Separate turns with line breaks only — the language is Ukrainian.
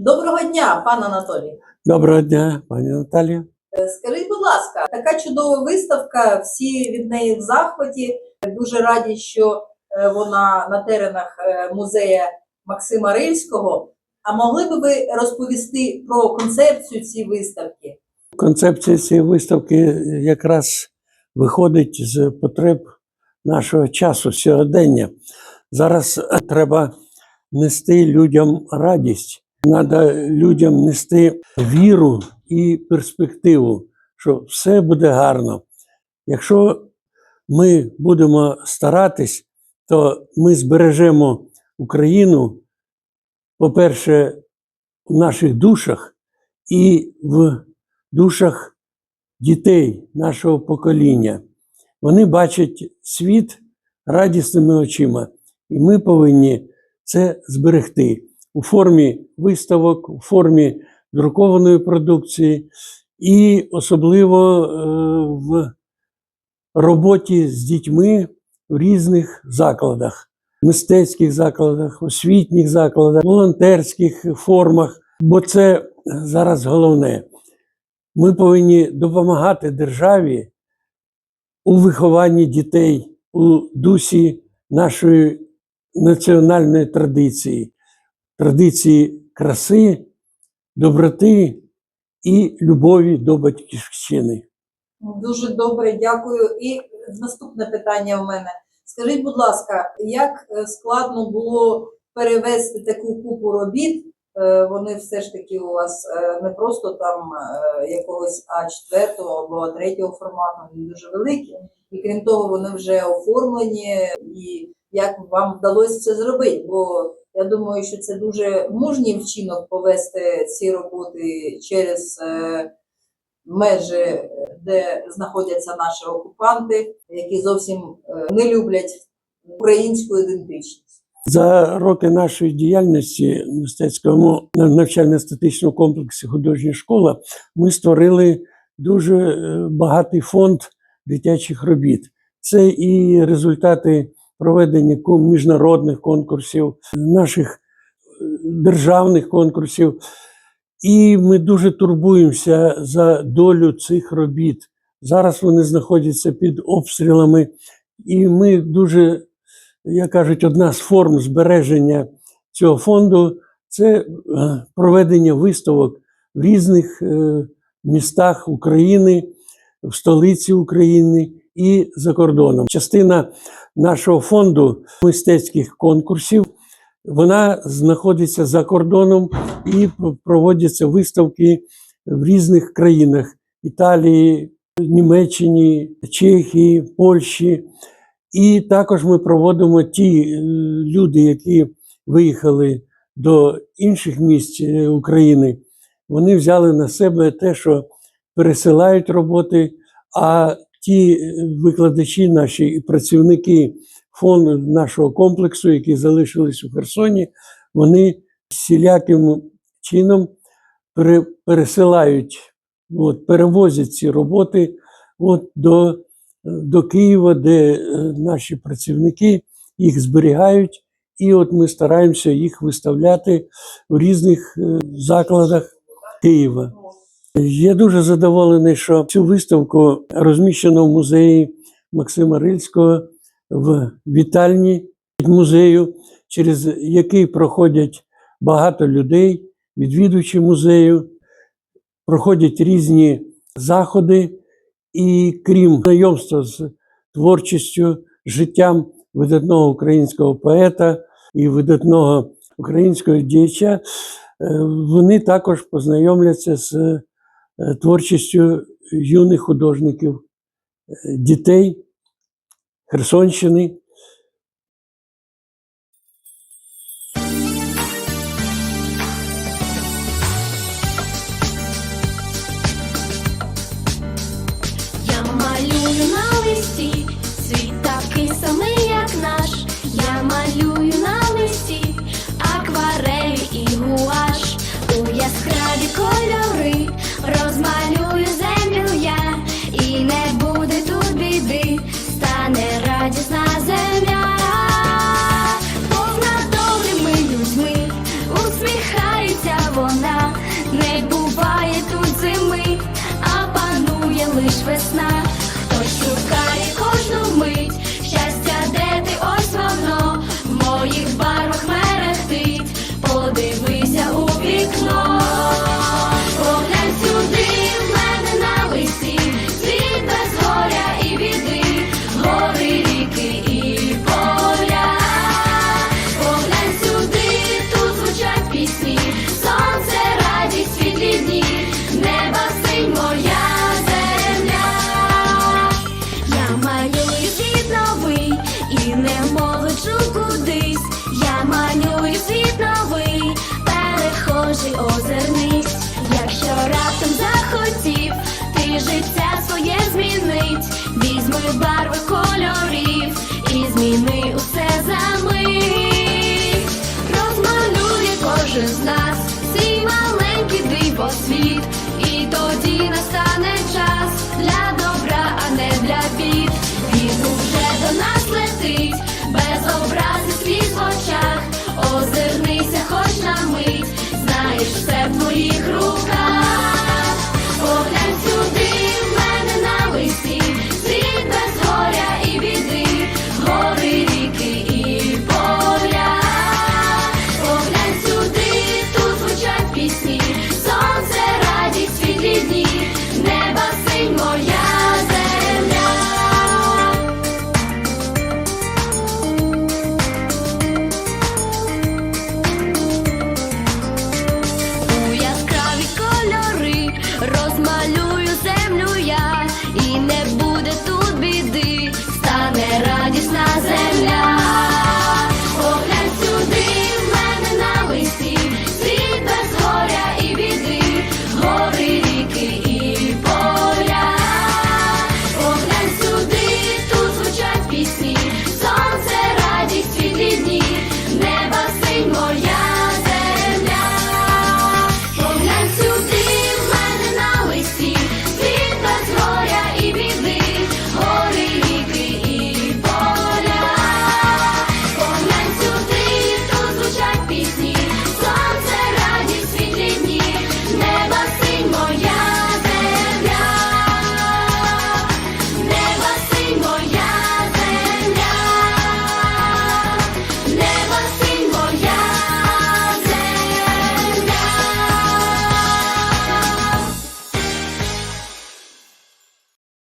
Доброго дня, пан Анатолій.
Доброго дня, пані Наталія.
Е, Скажіть, будь ласка, така чудова виставка, всі від неї в захваті. Дуже раді, що е, вона на теренах е, музея Максима Рильського. А могли би ви розповісти про концепцію цієї виставки?
Концепція цієї виставки якраз виходить з потреб нашого часу, сьогодення. Зараз треба нести людям радість, треба людям нести віру і перспективу, що все буде гарно. Якщо ми будемо старатись, то ми збережемо Україну, по-перше, в наших душах і в душах дітей нашого покоління. Вони бачать світ радісними очима, і ми повинні це зберегти у формі виставок, у формі друкованої продукції, і особливо е, в роботі з дітьми в різних закладах, мистецьких закладах, освітніх закладах, волонтерських формах, бо це зараз головне. Ми повинні допомагати державі у вихованні дітей у дусі нашої національної традиції, традиції краси, доброти і любові до батьківщини.
Дуже добре, дякую. І наступне питання у мене. Скажіть, будь ласка, як е, складно було перевести таку купу робіт? Е, Вони все ж таки у вас е, не просто там якогось А4 або А3 формату, вони дуже великі. І крім того, вони вже оформлені. І як вам вдалося це зробити? Бо я думаю, що це дуже мужній вчинок повести ці роботи через е, межі, де знаходяться наші окупанти, які зовсім е, не люблять українську ідентичність.
За роки нашої діяльності мистецькому навчально-естетичному комплексі художня школа ми створили дуже е, багатий фонд дитячих робіт. Це і результати проведення міжнародних конкурсів, наших е, державних конкурсів. І ми дуже турбуємося за долю цих робіт. Зараз вони знаходяться під обстрілами, і ми дуже як кажуть, одна з форм збереження цього фонду це е, проведення виставок в різних е, містах України, в столиці України і за кордоном. Частина нашого фонду мистецьких конкурсів вона знаходиться за кордоном і проводяться виставки в різних країнах Італії, Німеччині, Чехії, Польщі. І також ми проводимо ті е, люди, які виїхали до інших місць е, України, вони взяли на себе те, що пересилають роботи, а ті е, викладачі, наші працівники фонду нашого комплексу, які залишились у Херсоні, вони всіляким чином пересилають, от, перевозять ці роботи от, до до Києва, де е, наші працівники їх зберігають, і от ми стараємося їх виставляти в різних е, закладах Києва. Я дуже задоволений, що цю виставку розміщено в музеї Максима Рильського в вітальні музею, через який проходять багато людей, відвідувачі музею, проходять різні заходи. І крім знайомства з творчістю, життям видатного українського поета і видатного українського діяча, е, вони також познайомляться з творчістю юних художників, е, дітей Херсонщини,
I just Не немов кудись, я малюю світ новий, перехожий озернись, якщо раптом захотів, ти життя своє змінить, візьми барви кольорів і зміни усе за мить, розмалює кожен з нас, свій маленький дивосвіт, і тоді настане час.